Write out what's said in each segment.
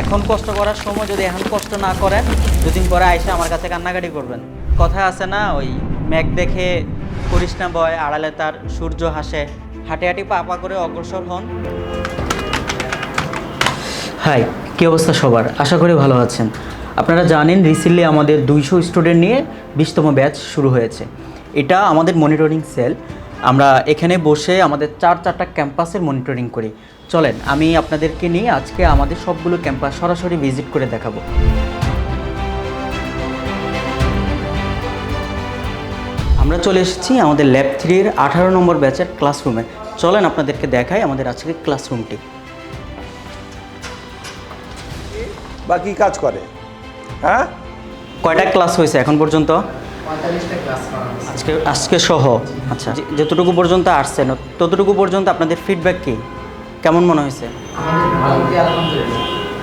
এখন কষ্ট করার সময় যদি এখন কষ্ট না করেন, দুদিন পরে আইসা আমার কাছে কান্নাকাটি করবেন। কথায় আছে না, ওই মেঘ দেখে করিস না ভয় আড়ালে তার সূর্য হাসে। হাঁটি হাঁটি পা পা করে অগ্রসর হন। হাই, কী অবস্থা সবার? আশা করি ভালো আছেন। আপনারা জানেন রিসেন্টলি আমাদের দুইশো স্টুডেন্ট নিয়ে বিশতম ব্যাচ শুরু হয়েছে। এটা আমাদের মনিটরিং সেল আমরা এখানে বসে আমাদের চার চারটা ক্যাম্পাসের মনিটরিং করি। চলেন আমি আপনাদেরকে নিয়ে আজকে আমাদের সবগুলো ক্যাম্পাস সরাসরি ভিজিট করে দেখাবো। আমরা চলে এসেছি আমাদের ল্যাব থ্রির আঠারো নম্বর ব্যাচের ক্লাসরুমে। চলেন আপনাদেরকে দেখাই আমাদের আজকের ক্লাসরুমটি। বা কি কাজ করে? হ্যাঁ? কয়টা ক্লাস হয়েছে এখন পর্যন্ত? আজকে আজকে সহ। আচ্ছা যতটুকু পর্যন্ত আসছেন ততটুকু পর্যন্ত আপনাদের ফিডব্যাক কি? কেমন মনে হয়েছে?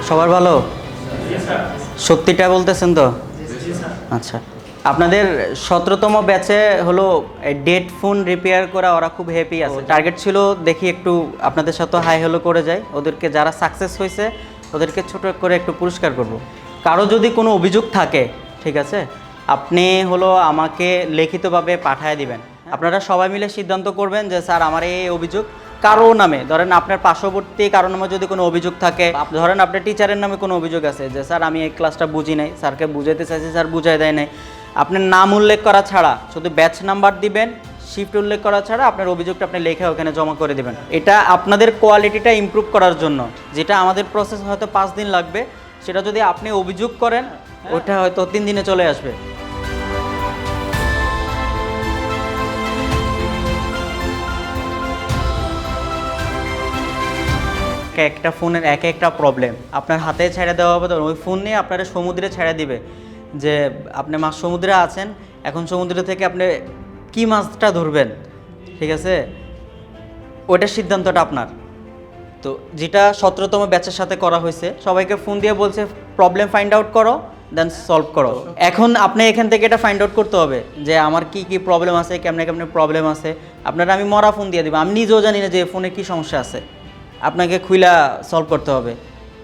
সবার ভালো? সত্যিটা বলতেছেন তো? আচ্ছা। আপনাদের সতেরোতম ব্যাচে হলো ডেট ফোন রিপেয়ার করা, ওরা খুব হ্যাপি আছে। টার্গেট ছিল দেখি একটু আপনাদের সাথে হাই হ্যালো করে যায় ওদেরকে যারা সাকসেস হয়েছে, ওদেরকে ছোট করে একটু পুরস্কার করব। কারও যদি কোনো অভিযোগ থাকে, ঠিক আছে? আপনি হলো আমাকে লিখিতভাবে পাঠায় দিবেন। আপনারা সবাই মিলে সিদ্ধান্ত করবেন যে, স্যার, আমার এই অভিযোগ কারও নামে ধরেন আপনার পার্শ্ববর্তী কারও নামে যদি কোনো অভিযোগ থাকে ধরেন আপনার টিচারের নামে কোনো অভিযোগ আছে যে স্যার আমি এই ক্লাসটা বুঝি নাই স্যারকে বুঝাইতে চাইছি স্যার বুঝাই দেয় নাই। আপনার নাম উল্লেখ করা ছাড়া শুধু ব্যাচ নাম্বার দিবেন শিফট উল্লেখ করা ছাড়া আপনার অভিযোগটা আপনি লেখে ওখানে জমা করে দেবেন। এটা আপনাদের কোয়ালিটিটা ইমপ্রুভ করার জন্য। যেটা আমাদের প্রসেস হয়তো পাঁচ দিন লাগবে সেটা যদি আপনি অভিযোগ করেন ওটা হয়তো তিন দিনে চলে আসবে। একটা ফোনের এক একটা প্রবলেম আপনার হাতে ছেড়ে দেওয়া হবে ওই ফোন নিয়ে আপনারা সমুদ্রে ছেড়ে দিবে। যে আপনি মাছ সমুদ্রে আছেন, এখন সমুদ্র থেকে আপনি কি মাছটা ধরবেন? ঠিক আছে? ওইটার সিদ্ধান্তটা আপনার। তো যেটা সতেরোতম ব্যাচের সাথে করা হয়েছে, সবাইকে ফোন দিয়ে বলছে প্রবলেম ফাইন্ড আউট করো দেন সলভ করো। এখন আপনি এখান থেকে এটা ফাইন্ড আউট করতে হবে, যে আমার কি কি প্রবলেম আছে, কেমনে কেমনে প্রবলেম আছে। আপনারা আমি মরা ফোন দিয়ে দিব, আমি নিজেও জানি না যে ফোনে কি সমস্যা আছে। আপনাকে খুইলা সলভ করতে হবে।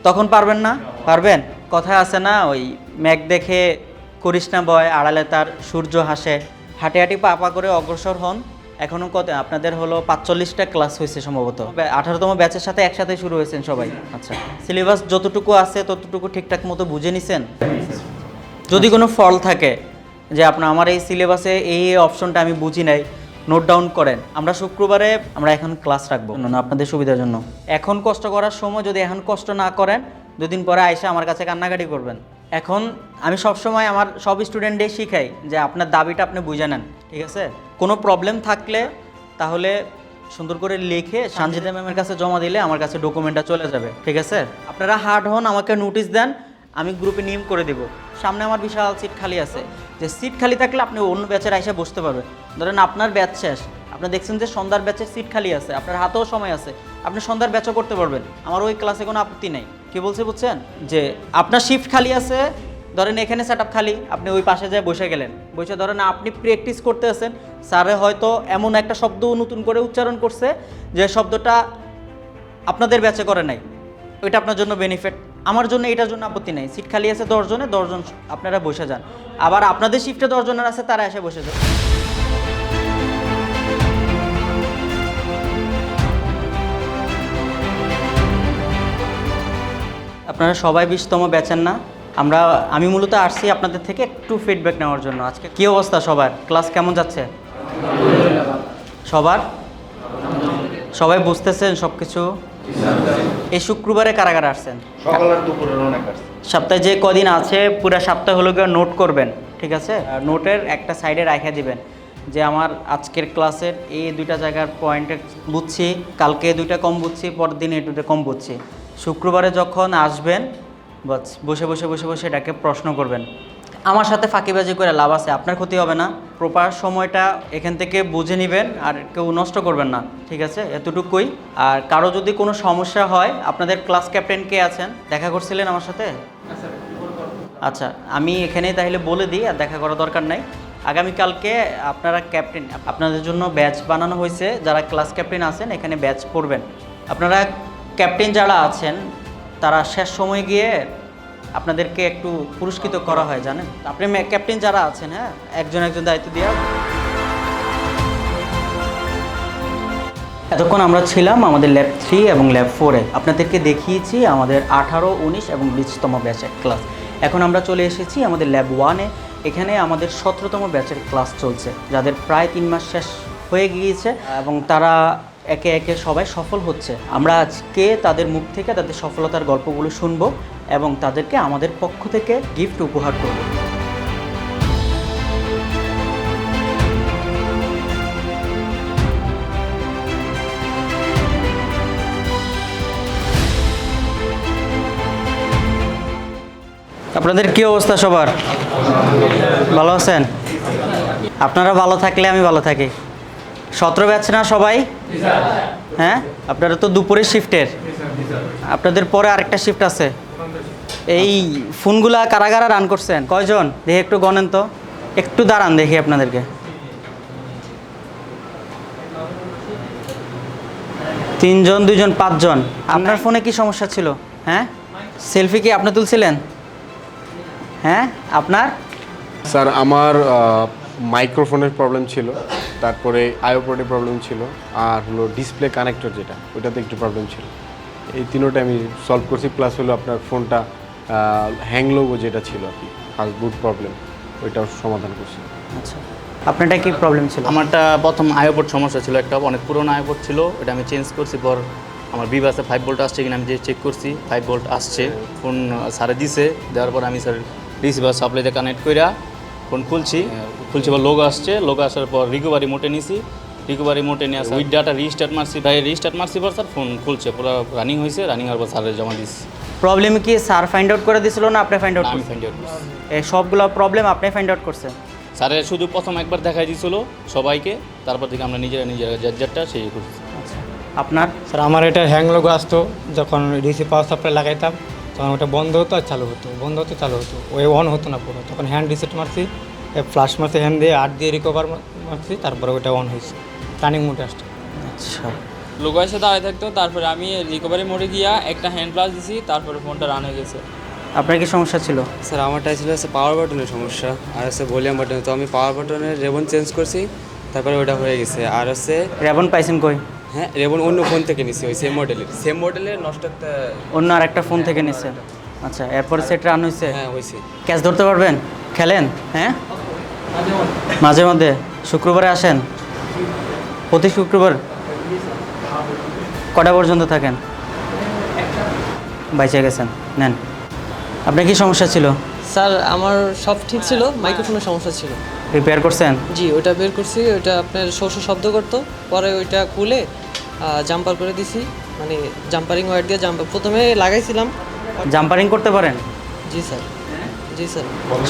তখন পারবেন না? পারবেন? কথায় আছে না, ওই ম্যাক দেখে করিস না বয় আড়ালে তার সূর্য হাসে। হাঁটি হাঁটি পা করে অগ্রসর হন। এখনও কত আপনাদের হলো পাঁচচল্লিশটা ক্লাস হয়েছে সম্ভবত। আঠারোতম ব্যাচের সাথে একসাথে শুরু হয়েছেন সবাই। আচ্ছা। সিলেবাস যতটুকু আছে, ততটুকু ঠিকঠাক মতো বুঝে নিছেন? যদি কোনো ফল থাকে যে, আপনার আমার এই সিলেবাসে এই অপশনটা আমি বুঝি নাই নোট ডাউন করেন। আমরা শুক্রবারে আমরা এখন ক্লাস রাখব। না আপনাদের সুবিধার জন্য। এখন কষ্ট করার সময় যদি এখন কষ্ট না করেন দুদিন পরে আইসা আমার কাছে কান্নাকাটি করবেন। এখন আমি সবসময় আমার সব স্টুডেন্টদের শিখাই যে আপনার দাবিটা আপনি বুঝে নেন ঠিক আছে? কোনো প্রবলেম থাকলে তাহলে সুন্দর করে লিখে সানজিদা ম্যামের কাছে জমা দিলে আমার কাছে ডকুমেন্টটা চলে যাবে ঠিক আছে? আপনারা হার্ড হন আমাকে নোটিশ দেন আমি গ্রুপে নিয়ম করে দেব। সামনে আমার বিশাল সিট খালি আছে। যে সিট খালি থাকলে আপনি অন্য ব্যাচের আইসা বসতে পারবেন। ধরেন আপনার ব্যাচ শেষ, আপনি দেখছেন যে সন্ধ্যার ব্যাচের সিট খালি আছে, আপনার হাতেও সময় আছে, আপনি সন্ধ্যার ব্যাচও করতে পারবেন। আমার ওই ক্লাসে কোনো আপত্তি নেই। কি বলছে বুঝছেন? যে আপনার শিফট খালি আছে, ধরেন এখানে সেট খালি, আপনি ওই পাশে যায় বসে গেলেন। বসে ধরেন আপনি প্র্যাকটিস করতে আছেন, স্যারে হয়তো এমন একটা শব্দ নতুন করে উচ্চারণ করছে যে শব্দটা আপনাদের ব্যাচে করে নাই। ওইটা আপনার জন্য বেনিফিট আমার জন্য এটার জন্য আপত্তি নেই। সিট খালি আছে দশজনে, দশজন আপনারা বসে যান। আবার আপনাদের শিফটে দশজনের আছে, তারা এসে বসে যান আপনারা সবাই বিশতম বেচেন না। আমরা আমি মূলত আসছি আপনাদের থেকে একটু ফিডব্যাক নেওয়ার জন্য। আজকে কী অবস্থা সবার? ক্লাস কেমন যাচ্ছে? সবার? সবাই বুঝতেছেন সব কিছু এই শুক্রবারে কারাগারে আসছেন। সপ্তাহে যে কদিন আছে পুরো সপ্তাহ হলো গিয়ে নোট করবেন ঠিক আছে? আর নোটের একটা সাইডে রেখে দিবেন যে আমার আজকের ক্লাসের এই দুইটা জায়গার পয়েন্টে বুঝছি কালকে দুইটা কম বুঝছি পরের দিন এই দুটো কম বুঝছি। শুক্রবারে যখন আসবেন, বাস, বসে বসে বসে এটাকে প্রশ্ন করবেন। আমার সাথে ফাঁকিবাজি করে লাভ আছে, আপনার ক্ষতি হবে না। প্রপার সময়টা এখান থেকে বুঝে নেবেন আর কেউ নষ্ট করবেন না, ঠিক আছে? এতটুকুই। আর কারও যদি কোনো সমস্যা হয়, আপনাদের ক্লাস ক্যাপ্টেন কে আছেন? দেখা করছিলেন আমার সাথে? আচ্ছা আমি এখানেই তাহলে বলে দিই, আর দেখা করার দরকার নাই। আগামীকালকে আপনারা ক্যাপ্টেন, আপনাদের জন্য ব্যাচ বানানো হয়েছে। যারা ক্লাস ক্যাপ্টেন আছেন, এখানে ব্যাচ পড়বেন। আপনারা ক্যাপ্টেন যারা আছেন, তারা শেষ সময় গিয়ে আপনাদেরকে একটু পুরস্কৃত করা হয়, জানেন? আপনি ক্যাপ্টেন যারা আছেন হ্যাঁ? একজন একজন দায়িত্ব দেওয়া এতক্ষণ আমরা ছিলাম আমাদের ল্যাব থ্রি এবং ল্যাব ফোরে। আপনাদেরকে দেখিয়েছি আমাদের আঠারো, উনিশ এবং বিশতম ব্যাচের ক্লাস। এখন আমরা চলে এসেছি আমাদের ল্যাব ওয়ানে। এখানে আমাদের সতেরোতম ব্যাচের ক্লাস চলছে, যাদের প্রায় তিন মাস শেষ হয়ে গিয়েছে এবং তারা একে একে সবাই সফল হচ্ছে। আমরা আজকে তাদের মুখ থেকে তাদের সফলতার গল্পগুলো শুনব এবং তাদেরকে আমাদের পক্ষ থেকে গিফট উপহার করব। আপনাদের কি অবস্থা সবার? ভালো আছেন? আপনারা ভালো থাকলে আমি ভালো থাকি। সতেরো ব্যাচ না সবাই? হ্যাঁ? আপনারা তো দুপুরে শিফটের আপনাদের পরে আরেকটা শিফট আছে। এই ফোনগুলা কারা কারা রান করছেন? কয়জন? দেখি একটু গণেন তো। একটু দাঁড়ান দেখি আপনাদেরকে। তিনজন দুইজন পাঁচজন। আপনার ফোনে কি সমস্যা ছিল? হ্যাঁ? সেলফি কি আপনি তুলছিলেন? হ্যাঁ? আপনার? স্যার আমার মাইক্রোফোনের প্রবলেম ছিল তারপরে আয়োপোডে প্রবলেম ছিল আর হলো ডিসপ্লে কানেক্টর যেটা ওইটাতে একটু প্রবলেম ছিল। এই তিনোটা আমি সলভ করছি প্লাস হলো আপনার ফোনটা হ্যাং লোগো যেটা ছিল আর কি ফাস্ট বুট প্রবলেম ওইটাও সমাধান করছি। আচ্ছা আপনারটা কি প্রবলেম ছিল? আমারটা প্রথম আয়োপোর্ট সমস্যা ছিল একটা অনেক পুরনো আয়োপোর্ট ছিল ওটা আমি চেঞ্জ করছি পর আমার বিবাসে ফাইভ ভোল্ট আসছে কিনা আমি যে চেক করছি ফাইভ ভোল্ট আসছে ফোন সারে দিছে দেওয়ার পর আমি স্যার রিসিভার সাপ্লাইতে কানেক্ট কইরা ফোন খুলছি। খুলছি বা লোক আসছে লোক আসার পর রিকোভারি মোটে নিছি। রিকোভারি মোটে নিয়ে আসা উইথ ডাটা রিস্টার্ট মারছি ভাই রিস্টার্ট মারছি পর স্যার ফোন খুলছে পুরো রানিং হয়েছে রানিং হওয়ার পর স্যারের জমা দিচ্ছি প্রবলেম কি স্যার ফাইন্ড আউট করে দিছিল না আপনি ফাইন্ড আউট আমি ফাইন্ড আউট করছি এই সবগুলো প্রবলেম আপনি ফাইন্ড আউট করছেন? স্যারের শুধু প্রথম একবার দেখাই দিয়েছিল সবাইকে তারপর থেকে আমরা নিজেরা নিজেরা যার যারটা সেই করছি। আচ্ছা। আপনার? স্যার আমার এটা হ্যাং লোগো আসতো যখন ডিসি পাওয়ার সাপ্লাই লাগাইতাম। তখন ওটা বন্ধ হতো আর চালু হতো। বন্ধ হতো চালু হতো। ওই অন হতো না পুরো। তখন হ্যান্ড রিসেট মারছি ফ্লাশ মারছি হ্যান্ড দিয়ে আট দিয়ে রিকভার মারছি তারপরে ওটা অন হয়েছে। রানিং মোডে আসছে। আচ্ছা। লোগো এসে দাঁড়ায় থাকতো তারপরে আমি রিকভারি মোডে গিয়া একটা হ্যান্ড প্লাস দিছি তারপরে ফোনটা রান হয়ে গেছে। আপনার কি সমস্যা ছিল? স্যার আমারটা ছিল হচ্ছে পাওয়ার বাটনের সমস্যা আর হচ্ছে ভলিউম বাটন তো আমি পাওয়ার বাটনের রেবন চেঞ্জ করছি তারপরে ওটা হয়ে গেছে। আর হচ্ছে রেবন পাইছেন কই? হ্যাঁ রেবন অন্য ফোন থেকে নিছি ওই সেম মডেলের সেম মডেলের নষ্ট একটা অন্য আরেকটা ফোন থেকে নিছেন আচ্ছা এরপর সেট রান হয়েছে হ্যাঁ হয়েছে ক্যাচ ধরতে পারবেন? খেলেন? হ্যাঁ? মাঝে মধ্যে। শুক্রবারে আসেন? প্রতি শুক্রবার? কটা পর্যন্ত থাকেন? বাইচে গেছেন। নেন। আপনার কি সমস্যা ছিল? স্যার আমার সব ঠিক ছিল মাইক্রোফোনের সমস্যা ছিল। রিপেয়ার করছেন? জি ওটা বের করছি ওটা আপনার শোষ শব্দ করতো পরে ওইটা খুলে জাম্পার করে দিছি। মানে জাম্পারিং ওয়ার দিয়ে জাম্পার প্রথমে লাগাইছিলাম। জাম্পারিং করতে পারেন? জি স্যার। জি স্যার।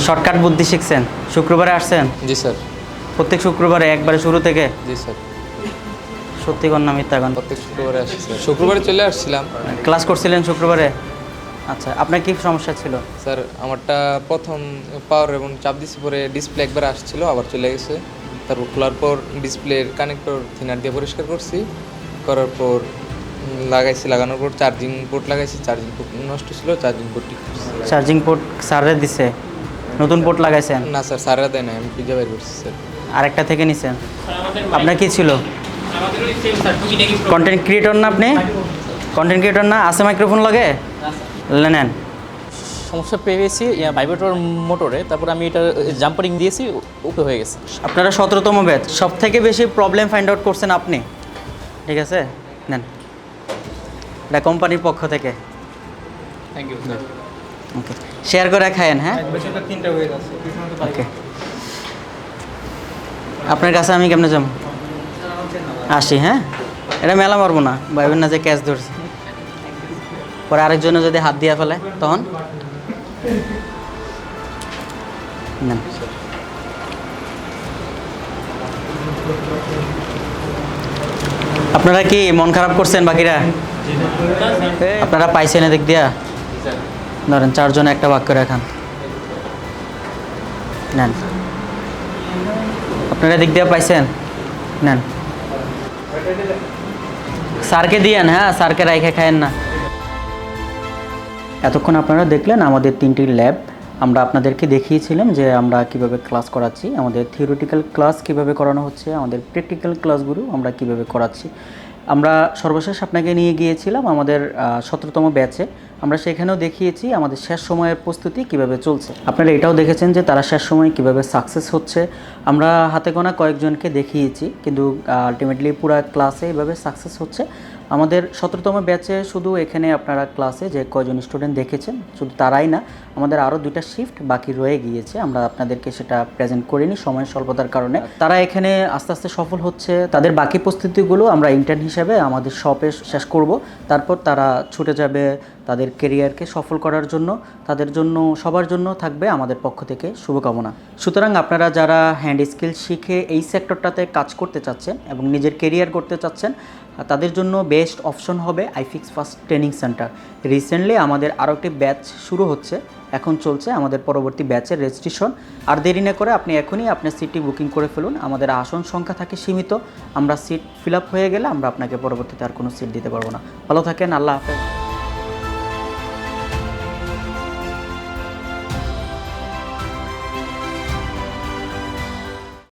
শর্টকাট বুদ্ধি শিখছেন? শুক্রবারে আসছেন? জি স্যার। প্রত্যেক শুক্রবারে একবারে শুরু থেকে? জি স্যার। সত্যি কন্যা মিথ্যা কন প্রত্যেক শুক্রবারে আসছি। স্যার শুক্রবারে চলে আসছিলাম। ক্লাস করছিলেন শুক্রবারে? আচ্ছা আপনার কি সমস্যা ছিল? স্যার আমারটা প্রথম পাওয়ার এবং চাপ দিছি পরে ডিসপ্লে একবার আসছিল আবার চলে গেছে। তারপর খোলার পর ডিসপ্লের কানেক্টর থিনার দিয়ে পরিষ্কার করছি। করার পর লাগাইছি লাগানোর পর চার্জিং পোর্ট লাগাইছি চার্জিং পোর্ট নষ্ট ছিল চার্জিং পোর্ট ঠিক করছি। চার্জিং পোর্ট স্যারে দিছে? নতুন পোর্ট লাগাইছেন? না স্যার সারা দেয় না আমি পিজা বের করছি স্যার। আরেকটা থেকে নিছেন? আপনার কি ছিল? কন্টেন্ট ক্রিয়েটর না আপনি? কন্টেন্ট ক্রিয়েটর না? আছে মাইক্রোফোন লাগে? নেন। সমস্যা পেয়েছি ভাইব্রেটর মোটরে তারপর আমি এটা জাম্পারিং দিয়েছি উপরে হয়ে গেছে। আপনারা সতেরোতম ব্যাচ সব থেকে বেশি প্রবলেম ফাইন্ড আউট করছেন আপনি? ঠিক আছে? নেন। এটা কোম্পানির পক্ষ থেকে। Thank you okay. শেয়ার করে খায়েন হ্যাঁ? তিনটা ওকে। আপনার কাছে আমি কেমনে যাব? আসি হ্যাঁ? এটা মেলা মারবো না ভাইবেন না যে ক্যাচ ধরছি। পরে আরেকজনে যদি হাত দিয়ে ফেলে তখন? নেন। আপনারা কি মন খারাপ করছেন বাকিরা? আপনারা পাইছেন এদিক দিয়া? ধরেন চারজনে একটা বাক্য রাখান। নেন। আপনারা দিক দিয়া পাইছেন? নেন। স্যারকে দিয়েন হ্যাঁ স্যারকে রাইখে খায়েন না। এতক্ষণ আপনারা দেখলেন আমাদের তিনটি ল্যাব আমরা আপনাদেরকে দেখিয়েছিলাম যে আমরা কীভাবে ক্লাস করাচ্ছি, আমাদের থিওরিটিক্যাল ক্লাস কীভাবে করানো হচ্ছে, আমাদের প্র্যাকটিক্যাল ক্লাসগুলো আমরা কীভাবে করাচ্ছি। আমরা সর্বশেষ আপনাকে নিয়ে গিয়েছিলাম আমাদের সতেরোতম ব্যাচে আমরা সেখানেও দেখিয়েছি আমাদের শেষ সময়ের প্রস্তুতি কীভাবে চলছে। আপনারা এটাও দেখেছেন যে তারা শেষ সময়ে কীভাবে সাকসেস হচ্ছে। আমরা হাতে গোনা কয়েকজনকে দেখিয়েছি, কিন্তু আলটিমেটলি পুরো ক্লাসে এভাবে সাকসেস হচ্ছে। আমাদের সতেরোতম ব্যাচে শুধু এখানে আপনারা ক্লাসে যে কয়জন স্টুডেন্ট দেখেছেন, শুধু তারাই না, আমাদের আরও দুইটা শিফট বাকি রয়ে গিয়েছে। আমরা আপনাদেরকে সেটা প্রেজেন্ট করিনি সময় স্বল্পতার কারণে। তারা এখানে আস্তে আস্তে সফল হচ্ছে। তাদের বাকি প্রস্তুতিগুলো আমরা ইন্টার্ন হিসেবে আমাদের শপে শেষ করব। তারপর তারা ছুটে যাবে তাদের কেরিয়ারকে সফল করার জন্য, তাদের জন্য, সবার জন্য থাকবে আমাদের পক্ষ থেকে শুভকামনা। সুতরাং আপনারা যারা হ্যান্ড স্কিল শিখে এই সেক্টরটাতে কাজ করতে চাচ্ছেন এবং নিজের কেরিয়ার করতে চাচ্ছেন, তাদের জন্য বেস্ট অপশন হবে iFix first training centre recently আমাদের আরও একটি ব্যাচ শুরু হচ্ছে, এখন চলছে আমাদের পরবর্তী ব্যাচের রেজিস্ট্রেশন আর দেরি না করে আপনি এখনই আপনার সিটটি বুকিং করে ফেলুন, আমাদের আসন সংখ্যা থাকে সীমিত, আমরা সিট ফিল আপ হয়ে গেলে আমরা আপনাকে পরবর্তীতে আর কোনো সিট দিতে পারব না। ভালো থাকেন, আল্লাহ হাফেজ।